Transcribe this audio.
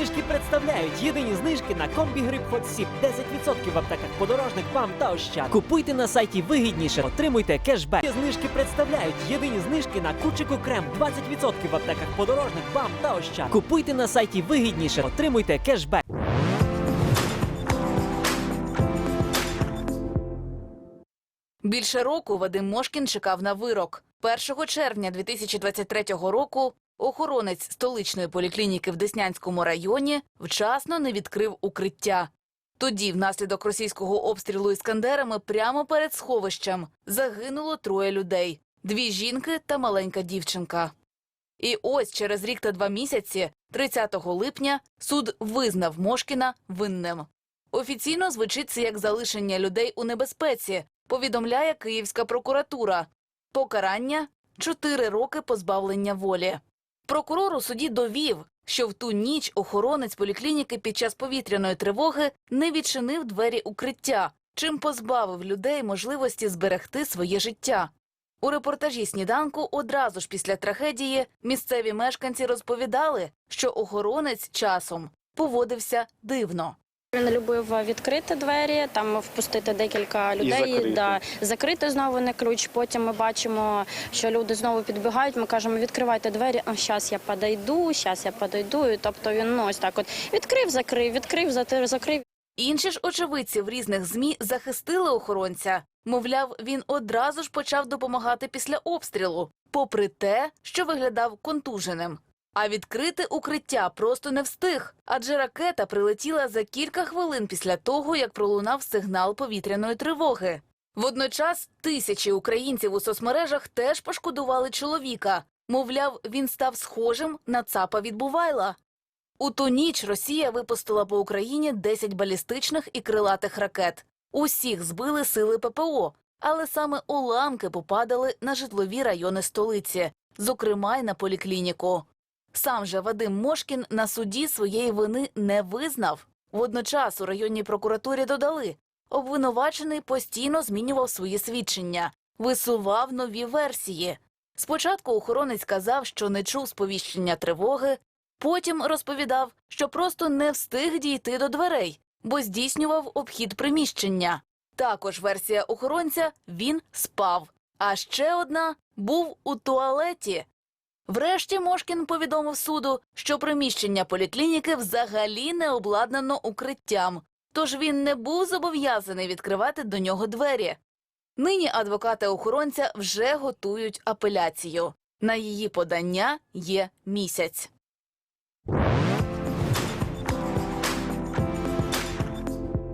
знижки представляють єдині знижки на комбі гриб Hot Sip. 10% в аптеках подорожник вам та ощад. Купуйте на сайті вигідніше, отримуйте кешбек. Знижки представляють єдині знижки на кучику крем. 20% в аптеках подорожник вам та ощад. Купуйте на сайті вигідніше, отримуйте кешбек. Більше року Вадим Мошкін чекав на вирок. 1 червня 2023 року охоронець столичної поліклініки в Деснянському районі вчасно не відкрив укриття. Тоді, внаслідок російського обстрілу іскандерами, прямо перед сховищем загинуло троє людей: дві жінки та маленька дівчинка. І ось через рік та два місяці, 30 липня, суд визнав Мошкіна винним. Офіційно звучить це як залишення людей у небезпеці, повідомляє Київська прокуратура. Покарання 4 роки позбавлення волі. Прокурор у суді довів, що в ту ніч охоронець поліклініки під час повітряної тривоги не відчинив двері укриття, чим позбавив людей можливості зберегти своє життя. У репортажі сніданку одразу ж після трагедії місцеві мешканці розповідали, що охоронець часом поводився дивно. Він любив відкрити двері, там впустити декілька людей, закрити. да, закрити знову на ключ. Потім ми бачимо, що люди знову підбігають. Ми кажемо, відкривайте двері. А зараз я подойду, зараз я подойду. І, тобто він ну, ось так от відкрив, закрив, відкрив, затир, закрив. Інші ж очевидці в різних змі захистили охоронця. Мовляв, він одразу ж почав допомагати після обстрілу, попри те, що виглядав контуженим. А відкрити укриття просто не встиг, адже ракета прилетіла за кілька хвилин після того, як пролунав сигнал повітряної тривоги. Водночас тисячі українців у соцмережах теж пошкодували чоловіка. Мовляв, він став схожим на цапа від Бувайла. У ту ніч Росія випустила по Україні 10 балістичних і крилатих ракет. Усіх збили сили ППО, але саме уламки попадали на житлові райони столиці, зокрема й на поліклініку. Сам же Вадим Мошкін на суді своєї вини не визнав. Водночас у районній прокуратурі додали, обвинувачений постійно змінював свої свідчення, висував нові версії. Спочатку охоронець казав, що не чув сповіщення тривоги, потім розповідав, що просто не встиг дійти до дверей, бо здійснював обхід приміщення. Також версія охоронця він спав. А ще одна був у туалеті. Врешті Мошкін повідомив суду, що приміщення поліклініки взагалі не обладнано укриттям, тож він не був зобов'язаний відкривати до нього двері. Нині адвокати охоронця вже готують апеляцію. На її подання є місяць.